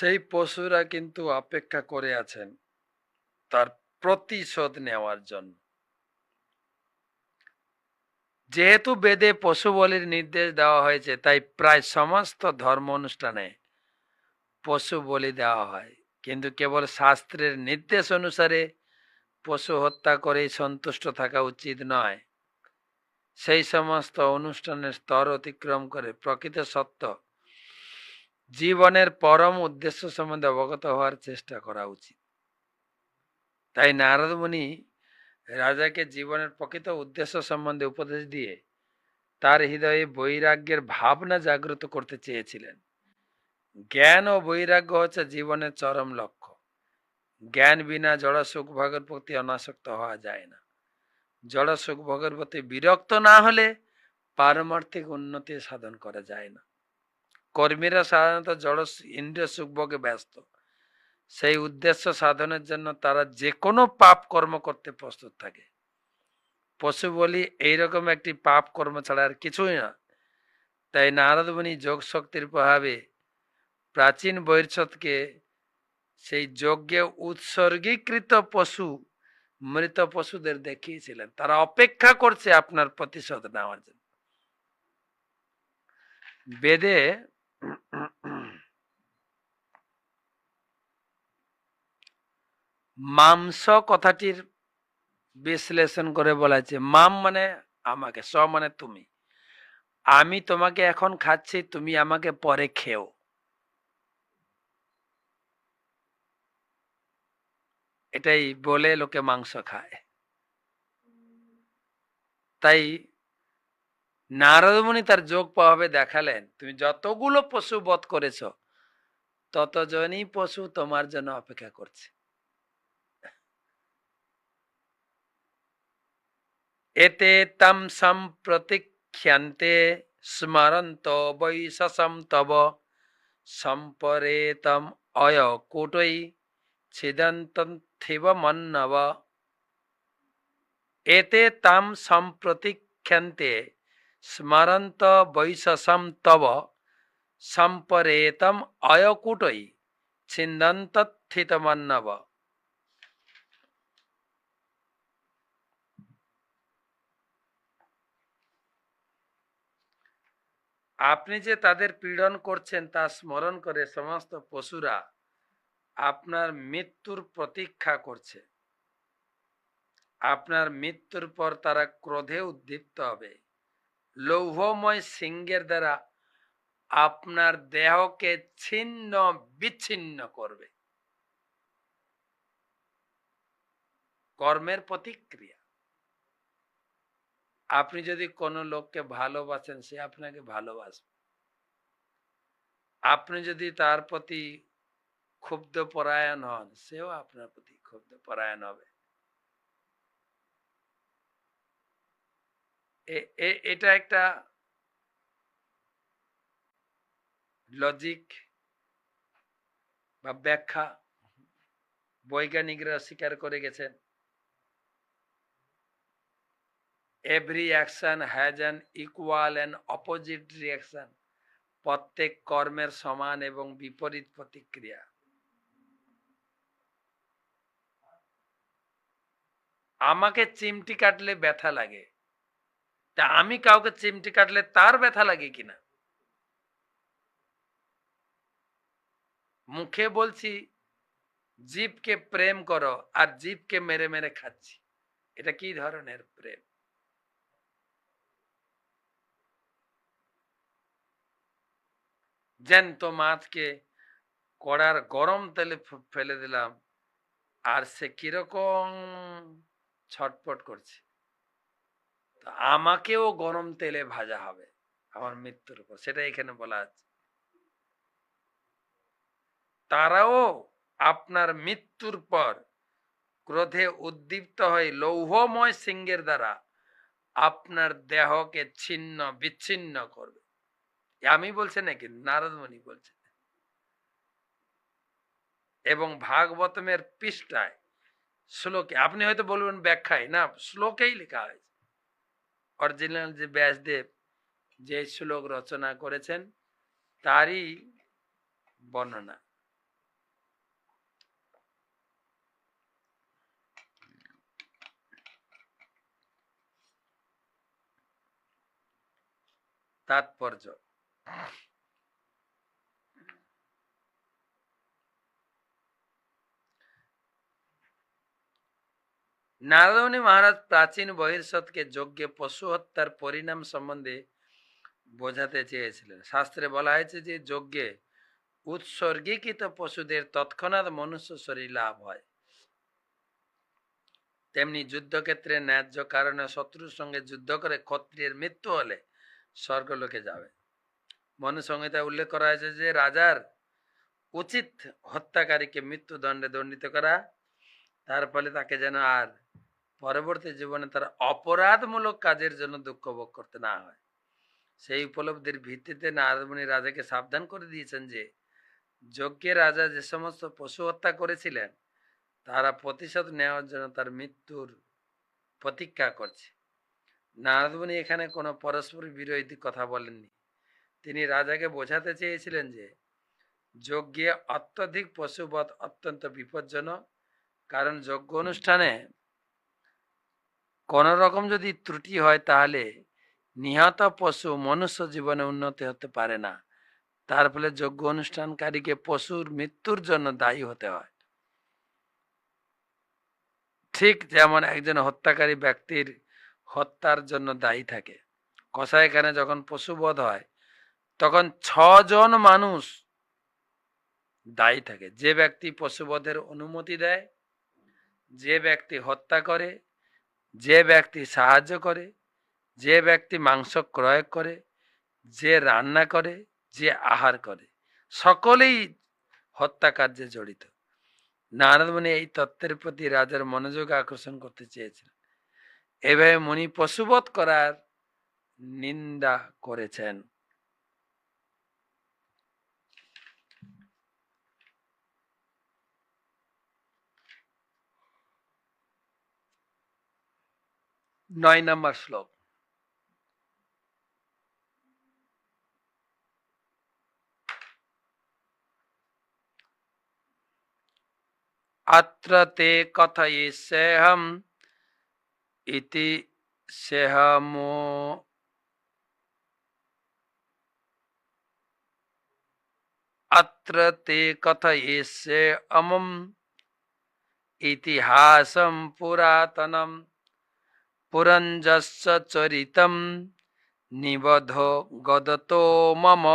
সেই পশুরা কিন্তু অপেক্ষা করে আছেন তার প্রতিশোধ নেওয়ার জন্য। যেহেতু বেদে পশু বলির নির্দেশ দেওয়া হয়েছে, তাই প্রায় সমস্ত ধর্ম অনুষ্ঠানে পশু বলি দেওয়া হয়। কিন্তু কেবল শাস্ত্রের নির্দেশ অনুসারে পশু হত্যা করেই সন্তুষ্ট থাকা উচিত নয়। সেই সমস্ত অনুষ্ঠানের স্তর অতিক্রম করে প্রকৃত সত্য জীবনের পরম উদ্দেশ্য সম্বন্ধে অবগত হওয়ার চেষ্টা করা উচিত। তাই নারদ মুনি রাজাকে জীবনের প্রকৃত উদ্দেশ্য সম্বন্ধে উপদেশ দিয়ে তার হৃদয়ে বৈরাগ্যের ভাবনা জাগ্রত করতে চেয়েছিলেন। জ্ঞান ও বৈরাগ্য হচ্ছে জীবনের চরম লক্ষ্য। জ্ঞান বিনা জড় সুখ ভোগের প্রতি অনাসক্ত হওয়া যায় না। জড় সুখ ভোগের প্রতি বিরক্ত না হলে পারমার্থিক উন্নতি সাধন করা যায় না। কর্মীরা সাধারণত জড় ইন্দ্রিয় সুখ ভোগে ব্যস্ত। সেই উদ্দেশ্য সাধনের জন্য তারা যে কোনো পাপ কর্ম করতে প্রস্তুত থাকে। পশু বলি এইরকম একটি পাপ কর্ম ছাড়া আর কিছুই না। তাই নারদমণি যোগ শক্তির প্রভাবে প্রাচীন বৈরছতকে সেই যজ্ঞে উৎসর্গীকৃত পশু, মৃত পশুদের দেখিয়েছিলেন। তারা অপেক্ষা করছে আপনার প্রতিশোধ নেওয়ার জন্য। বেদে মাংস কথাটির বিশ্লেষণ করে বলা আছে মাম মানে আমাকে, স মানে তুমি। আমি তোমাকে এখন খাচ্ছি, তুমি আমাকে পরে খেও। এটাই বলে লোকে মাংস খায়। তাই নারদমণি তার যোগ প্রভাবে দেখালেন, তুমি যতগুলো পশু বধ করেছ, ততজনই পশু তোমার জন্য অপেক্ষা করছে। এতে তম সম্প্রতিখ্যান্তে স্মরন্ত বৈশসম তব সম্পরেতম অয় কুটৈ ছিদন্তথিব মন্নব এতে তাম সম্প্রতিখ্যান্তে স্মরন্ত বৈশসম তব সম্পরেতম অয়কুটৈ ছিন্দন্তথিতমন্নব আপনি যে তাদের পীড়ন করছেন, তা স্মরণ করে সমস্ত পশুরা আপনার মৃত্যুর প্রতীক্ষা করছে। আপনার মৃত্যুর পর তারা ক্রোধে উদ্দীপ্ত হবে। লৌহময় সিংহের দ্বারা আপনার দেহকে ছিন্ন বিচ্ছিন্ন করবে। কর্মের প্রতিক্রিয়া। আপনি যদি কোনো লোককে ভালোবাসেন, সে আপনাকে ভালোবাসবে। আপনি যদি তার প্রতি ক্ষুব্ধ পরায়ণ হন, সেও আপনার প্রতি ক্ষুব্ধ পরায়ণ হবে। এটা একটা লজিক বা ব্যাখ্যা। বৈজ্ঞানিকরা স্বীকার করে গেছেন। Every action has an equal and opposite reaction প্রত্যেক কর্মের সমান এবং বিপরীত প্রতিক্রিয়া। আমাকে চিমটি কাটলে ব্যথা লাগে। তা আমি কাউকে চিমটি কাটলে তার ব্যথা লাগে কিনা? মুখে বলছি, জীবকে প্রেম করো আর জীবকে মেরে মেরে খাচ্ছি। এটা কি ধরনের প্রেম? জ্যান্ত মাছকে কড়ার গরম তেলে ফেলে দিলাম। আর সে কীরকম ছটপট করছে। আমাকেও গরম তেলে ভাজা হবে আমার মৃত্যুর উপর সেটা এখানে বলা আছে। তারাও আপনার মৃত্যুর পর ক্রোধে উদ্দীপ্ত হয়ে লৌহময় সিংহের দ্বারা আপনার দেহকে ছিন্ন বিচ্ছিন্ন করবে। আমি বলছে নাকি? নারদমণি বলছে। এবং ভাগবতমের পৃষ্ঠায় শ্লোকে, আপনি হয়তো বলবেন ব্যাখ্যায়, না, শ্লোকেই লেখা হয়েছে। অরিজিনাল যে ব্যাসদেব যে শ্লোক রচনা করেছেন, তারই বর্ণনা। তাৎপর্য। নারদমণি মহারাজ প্রাচীন যজ্ঞে পশু হত্যার পরিণাম সম্বন্ধে বোঝাতে চেয়েছিলেন। শাস্ত্রে বলা হয়েছে যে, যজ্ঞে উৎসর্গীকৃত পশুদের তৎক্ষণাৎ মনুষ্য শরীর লাভ হয়। তেমনি যুদ্ধক্ষেত্রে ন্যায্য কারণে শত্রুর সঙ্গে যুদ্ধ করে ক্ষত্রিয়ের মৃত্যু হলে স্বর্গলোকে যাবে। মনুসংহিতায় উল্লেখ করা হয়েছে যে রাজার উচিত হত্যাকারীকে মৃত্যুদণ্ডে দণ্ডিত করা। তার ফলে তাকে যেন আর পরবর্তী জীবনে তার অপরাধমূলক কাজের জন্য দুঃখ ভোগ করতে না হয়। সেই উপলব্ধির ভিত্তিতে নারদমণি রাজাকে সাবধান করে দিয়েছেন যে যজ্ঞের রাজা যে সমস্ত পশু হত্যা করেছিলেন, তারা প্রতিশোধ নেওয়ার জন্য তার মৃত্যুর প্রতীক্ষা করছে। নারদমণি এখানে কোনো পরস্পর বিরোধী কথা বলেননি। তিনি রাজাকে বোঝাতে চেয়েছিলেন যে যজ্ঞে অত্যধিক পশুবধ অত্যন্ত বিপজ্জনক, কারণ যজ্ঞ অনুষ্ঠানে কোন রকম যদি ত্রুটি হয় তাহলে নিহত পশু মনুষ্য জীবনে উন্নতি হতে পারে না। তার ফলে যজ্ঞ অনুষ্ঠানকারীকে পশুর মৃত্যুর জন্য দায়ী হতে হয়। ঠিক যেমন একজন হত্যাকারী ব্যক্তির হত্যার জন্য দায়ী থাকে। কষাইখানে যখন পশুবধ হয় তখন ছজন মানুষ দায়ী থাকে। যে ব্যক্তি পশুবধের অনুমতি দেয়, যে ব্যক্তি হত্যা করে, যে ব্যক্তি সাহায্য করে, যে ব্যক্তি মাংস ক্রয় করে, যে রান্না করে, যে আহার করে, সকলেই হত্যা কার্যে জড়িত নারদমণি এই তত্ত্বের প্রতি রাজার মনোযোগ আকর্ষণ করতে চেয়েছিলেন। এভাবে মুনি পশুবধ করার নিন্দা করেছেন। নয় নম্বর শ্লোক अत्र ते कथयिष्यहम् इति सेहमो अत्र ते कथयिष्ये अमुम् इतिहासं पुरातनं पुरञ्जस्य चरितं निबधो गदतो मम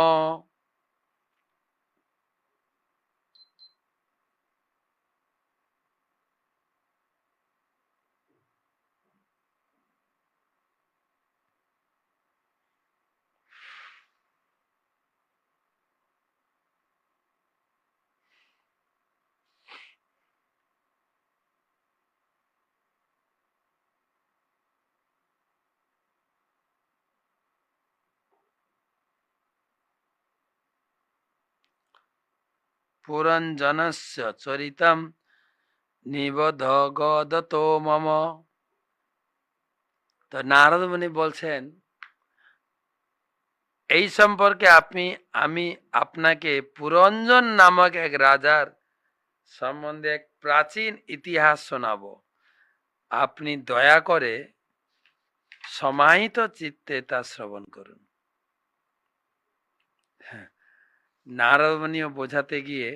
পুরঞ্জনস্য চরিতম নিবধগদতো মম তো নারদ মুনি বলছেন, এই সম্পর্কে আপনি, আমি আপনাকে পুরঞ্জন নামক এক রাজার সম্বন্ধে এক প্রাচীন ইতিহাস শোনাবো। আপনি দয়া করে সমাহিত চিত্তে তা শ্রবণ করুন হ্যাঁ নারদমণীয় বোঝাতে গিয়ে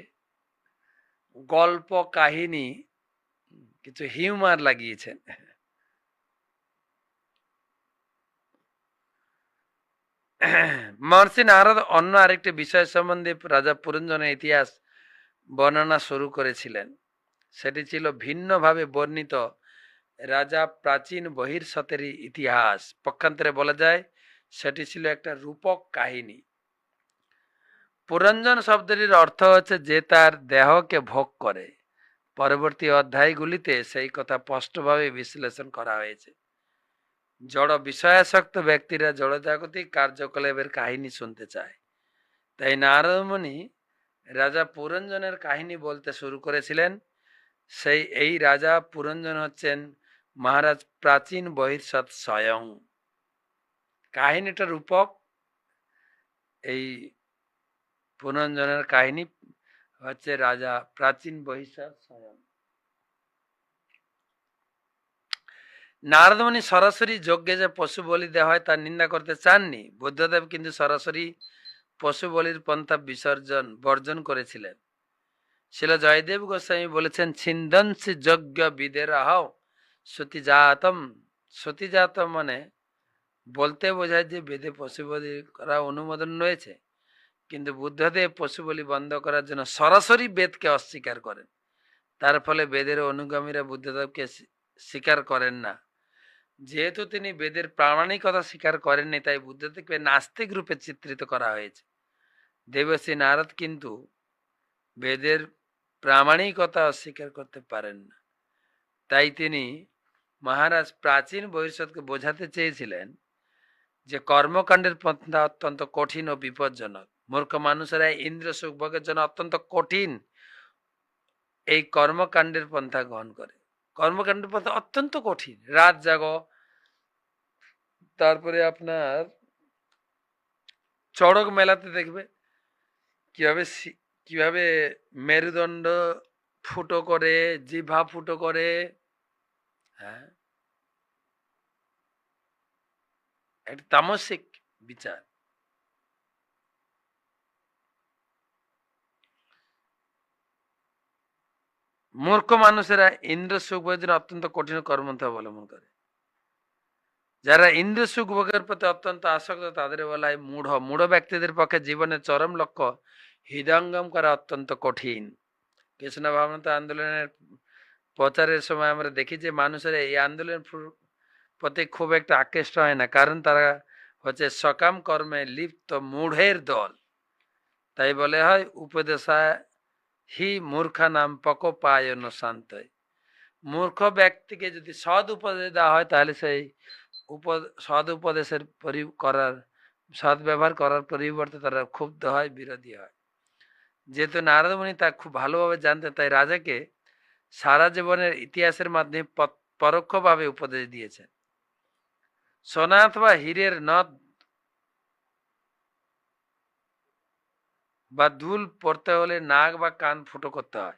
গল্প কাহিনী কিছু হিউমার লাগিয়েছেন। মহর্ষি নারদ অন্য আরেকটি বিষয় সম্বন্ধে রাজা পুরঞ্জনের ইতিহাস বর্ণনা শুরু করেছিলেন। সেটি ছিল ভিন্নভাবে বর্ণিত রাজা প্রাচীন বহির্সতেরই ইতিহাস। পক্ষান্তরে বলা যায়, সেটি ছিল একটা রূপক কাহিনী। পুরঞ্জন শব্দটির অর্থ হচ্ছে যে তার দেহকে ভোগ করে। পরবর্তী অধ্যায়গুলিতে সেই কথা স্পষ্টভাবে বিশ্লেষণ করা হয়েছে। জড় বিষয়াসক্ত ব্যক্তিরা জড়জাগতিক কার্যকলাপের কাহিনী শুনতে চায়। তাই নারদমণি রাজা পুরঞ্জনের কাহিনী বলতে শুরু করেছিলেন। সেই, এই রাজা পুরঞ্জন হচ্ছেন মহারাজ প্রাচীন বহির্সৎ স্বয়ং। কাহিনীটা রূপক। এই পুনঞ্জনের কাহিনী হচ্ছে রাজা প্রাচীন বহিষ্কার স্বয়ং। নারদমণি সরাসরি যজ্ঞে যে পশু বলি দেওয়া হয় তার নিন্দা করতে চাননি। বুদ্ধদেব কিন্তু সরাসরি পশু বলির পন্থা বিসর্জন, বর্জন করেছিলেন। শিল জয়দেব গোস্বামী বলেছেন, ছিন্দন্সি যজ্ঞ বিদের আহও সতীজাতম সতীজাতম মানে বলতে বোঝায় যে বেদে পশু বলি করা অনুমোদন রয়েছে। কিন্তু বুদ্ধদেব পশু বলি বন্ধ করার জন্য সরাসরি বেদকে অস্বীকার করেন। তার ফলে বেদের অনুগামীরা বুদ্ধদেবকে স্বীকার করেন না। যেহেতু তিনি বেদের প্রামাণিকতা স্বীকার করেননি, তাই বুদ্ধদেবকে নাস্তিক রূপে চিত্রিত করা হয়েছে। দেবশ্রী নারদ কিন্তু বেদের প্রামাণিকতা অস্বীকার করতে পারেন না। তাই তিনি মহারাজ প্রাচীন বহিষ্ঠকে বোঝাতে চেয়েছিলেন যে কর্মকাণ্ডের পন্থা অত্যন্ত কঠিন ও বিপজ্জনক। মূর্খ মানুষেরা ইন্দ্র সুখভোগের জন্য অত্যন্ত কঠিন এই কর্মকাণ্ডের পন্থা গ্রহণ করে। কর্মকাণ্ডের পন্থা অত্যন্ত কঠিন। রাত জাগ, তারপরে আপনার চড়ক মেলাতে দেখবে কীভাবে কীভাবে মেরুদণ্ড ফুটো করে, জিভা ফুটো করে হ্যাঁ? একটা তামসিক বিচার। মূর্খ মানুষেরা ইন্দ্র সুখ ভোগের অত্যন্ত কঠিন কর্মপন্থা অবলম্বন করে। যারা ইন্দ্র সুখ ভোগের প্রতি অত্যন্ত আসক্ত, তাদের বলায় মূঢ়। মূঢ় ব্যক্তিদের পক্ষে জীবনের চরম লক্ষ্য, হৃদয়ঙ্গম করা অত্যন্ত কঠিন। কৃষ্ণ ভাবনতা আন্দোলনের প্রচারের সময় আমরা দেখি যে, মানুষের এই আন্দোলনের প্রতি খুব একটা আকৃষ্ট হয় না, কারণ তারা হচ্ছে সকাম কর্মে লিপ্ত, মূঢ়ের দল। তাই বলে হয়, উপদেশা হি মূর্খা নাম পকোপায়ন শান্ত মূর্খ ব্যক্তিকে যদি সৎ উপদেশ দেওয়া হয়, তাহলে সেই উপ, সৎ উপদেশের পরি, করার, সৎ ব্যবহার করার পরিবর্তে তারা ক্ষুব্ধ হয়, বিরোধী হয়। যেহেতু নারদমণি তা খুব ভালোভাবে জানতেন তাই রাজাকে সারা জীবনের ইতিহাসের মাধ্যমে পরোক্ষভাবে উপদেশ দিয়েছেন। সোনা অথবা হীরের নদ বা দুল পড়তে হলে নাক বা কান ফুটো করতে হয়।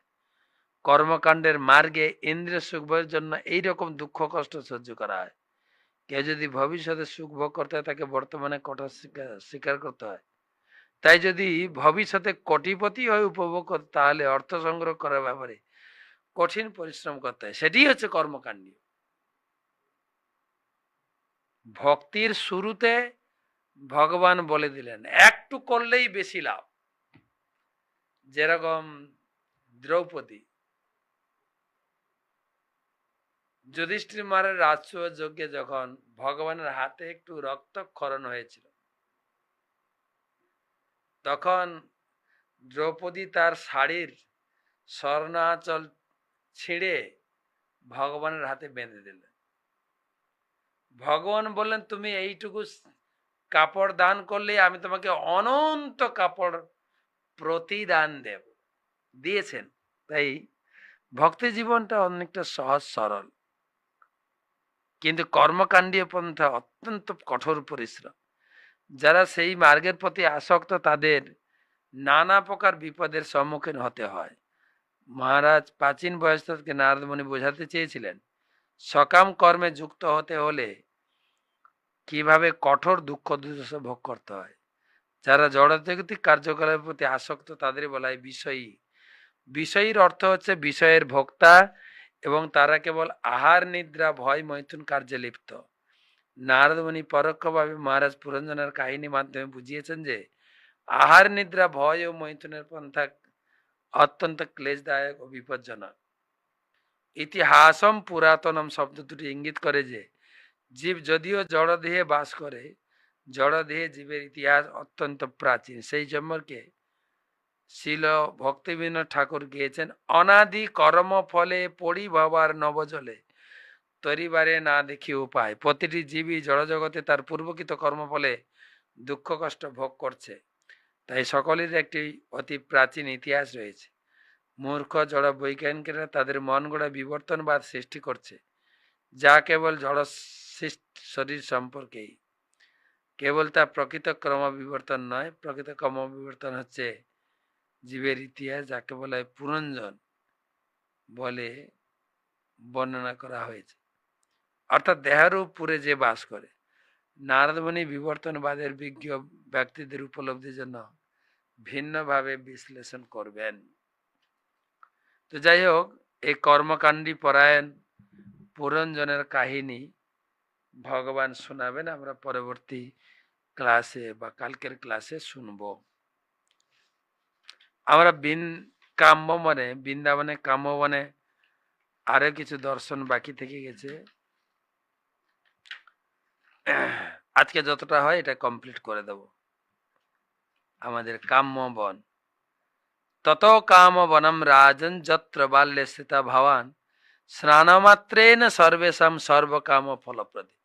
কর্মকাণ্ডের মার্গে ইন্দ্রিয় সুখভোগের জন্য এইরকম দুঃখ কষ্ট সহ্য করা হয়। কেউ যদি ভবিষ্যতে সুখ ভোগ করতে হয়, তাকে বর্তমানে কঠোর স্বীকার- করতে হয়। তাই যদি ভবিষ্যতে কোটিপতি হয়ে উপভোগ করতে, তাহলে অর্থ সংগ্রহ করার ব্যাপারে কঠিন পরিশ্রম করতে হয়। সেটাই হচ্ছে কর্মকাণ্ড। ভক্তির শুরুতে ভগবান বলে দিলেন, একটু করলেই বেশি লাভ। যেরকম দ্রৌপদী যুধিষ্ঠির মারের রাজস্ব যজ্ঞে যখন ভগবানের হাতে একটু রক্তক্ষরণ হয়েছিল, তখন দ্রৌপদী তার শাড়ির স্বর্ণাচল ছিঁড়ে ভগবানের হাতে বেঁধে দিলেন। ভগবান বললেন, তুমি এইটুকু কাপড় দান করলে আমি তোমাকে অনন্ত কাপড় প্রতিদান দেব। দিয়েছেন। তাই ভক্তি জীবনটা অনেকটা সহজ, সরল। কিন্তু কর্মকাণ্ডীয় পন্থা অত্যন্ত কঠোর পরিশ্রম। যারা সেই মার্গের প্রতি আসক্ত, তাদের নানা প্রকার বিপদের সম্মুখীন হতে হয়। মহারাজ প্রাচীন বয়সকে নারদমণি বোঝাতে চেয়েছিলেন, সকাম কর্মে যুক্ত হতে হলে কীভাবে কঠোর দুঃখ দুর্দশা ভোগ করতে হয়? যারা জড়জাগতিক কার্যকলাপের প্রতি আসক্ত তাদের বলা হয় বিষয়ী। বিষয়ীর অর্থ হচ্ছে বিষয়ের ভোক্তা এবং তারা কেবল আহার, নিদ্রা, ভয়, মৈথুন কার্যে লিপ্ত। নারদমণি পরোক্ষভাবে মহারাজ পুরঞ্জনের কাহিনী মাধ্যমে বুঝিয়েছেন যে, আহার, নিদ্রা, ভয় ও মৈথুনের পন্থা অত্যন্ত ক্লেশদায়ক ও বিপজ্জনক। ইতিহাসম পুরাতনম শব্দ দুটি ইঙ্গিত করে যে, জীব যদিও জড়দেহে বাস করে জড়দেহে জীবের ইতিহাস অত্যন্ত প্রাচীন। সেই সম্পর্কে শিল ভক্তিবিন ঠাকুর গিয়েছেন, অনাদি কর্ম ফলে পড়ি বাবার নবজলে, তরিবারে না দেখি উপায়। প্রতিটি জীবই জড়জগতে তার পূর্বকৃত কর্মফলে দুঃখ, কষ্ট ভোগ করছে। তাই সকলের একটি অতি প্রাচীন ইতিহাস রয়েছে। মূর্খ, জড় বৈজ্ঞানিকেরা তাদের মন গড়া বিবর্তনবাদ সৃষ্টি করছে, যা কেবল জড় শরীর সম্পর্কেই। কেবল তা প্রকৃত ক্রম বিবর্তন নয়, প্রকৃত ক্রম বিবর্তন হচ্ছে জীবের ইতিহাস, যাকে বলা হয় পুরঞ্জন বলে বর্ণনা করা হয়েছে। অর্থাৎ দেহের উপরে যে বাস করে, নারদমণি বিবর্তনবাদের বিজ্ঞ ব্যক্তিদের উপলব্ধির জন্য ভিন্নভাবে বিশ্লেষণ করবেন। তো যাই হোক, এই কর্মকাণ্ডী পরায়ণ পুরঞ্জনের কাহিনী ভগবান শোনাবেন। আমরা পরবর্তী ক্লাসে বা কালকের ক্লাসে শুনব আমরা বিন কাম্য মানে বৃন্দাবনে কাম্য মানে আরও কিছু দর্শন বাকি থেকে গেছে আজকে যতটা হয় এটা কমপ্লিট করে দেব আমাদের কাম্য বন তত কাম বনম রাজন যত্র বাল্যে স্থিতা ভবান স্নানমাত্রেন সর্বেশাম সর্বকাম ফলপ্রদী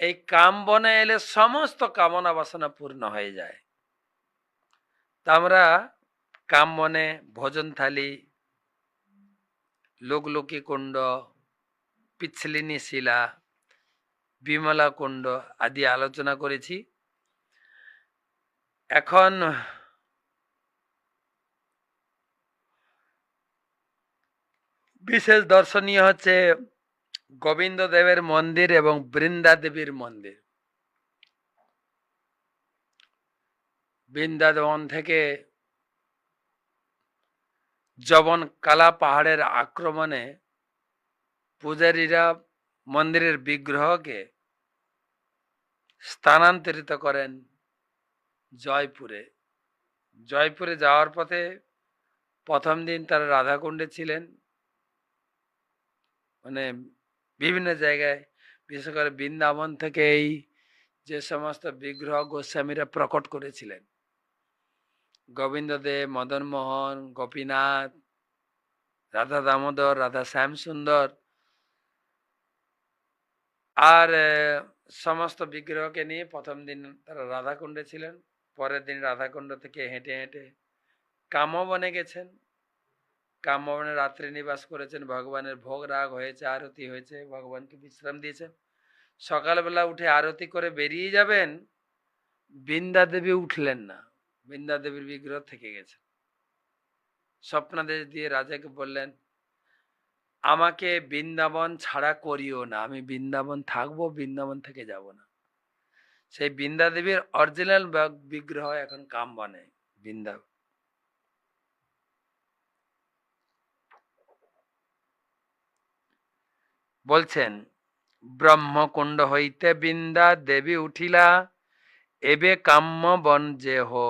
এই কাম বনে এলে সমস্ত কামনা বাসনা পূর্ণ হয়ে যায়। তা আমরা কাম বনে ভোজন থালি, লোকলোকি কুণ্ড, পিছলিনী শিলা, বিমলা কুণ্ড আদি আলোচনা করেছি। এখন বিশেষ দর্শনীয় হচ্ছে গোবিন্দ দেবের মন্দির এবং বৃন্দা দেবীর মন্দির। বৃন্দাবন থেকে যবন কালা পাহাড়ের আক্রমণে পূজারীরা মন্দিরের বিগ্রহকে স্থানান্তরিত করেন জয়পুরে। জয়পুরে যাওয়ার পথে প্রথম দিন তারা রাধাকুণ্ডে ছিলেন। মানে বিভিন্ন জায়গায়, বিশেষ করে বৃন্দাবন থেকে এই যে সমস্ত বিগ্রহ গোস্বামীরা প্রকট করেছিলেন। গোবিন্দদেব, মদন মোহন, গোপীনাথ, রাধা দামোদর, রাধা শ্যাম সুন্দর আর সমস্ত বিগ্রহকে নিয়ে প্রথম দিন তারা রাধাকুণ্ডে ছিলেন। পরের দিন রাধাকুণ্ড থেকে হেঁটে হেঁটে কামও বনে গেছেন। কামবনে রাত্রে নিবাস করেছেন, ভগবানের ভোগ রাগ হয়েছে, আরতি হয়েছে, ভগবানকে বিশ্রাম দিয়েছেন সকালবেলা উঠে আরতি করে বেরিয়ে যাবেন, বৃন্দা দেবী উঠলেন না, বৃন্দা দেবীর বিগ্রহ থেকে গেছে। স্বপ্নাদেশ দিয়ে রাজাকে বললেন, আমাকে বৃন্দাবন ছাড়া করিও না, আমি বৃন্দাবন থাকব, বৃন্দাবন থেকে যাব না। সেই বৃন্দা দেবীর অরিজিনাল বিগ্রহ এখন কাম বনে বৃন্দা বলছেন ব্রহ্মকুণ্ড হইতে বিন্দা দেবী উঠিলা এবে কাম্য বন যে হো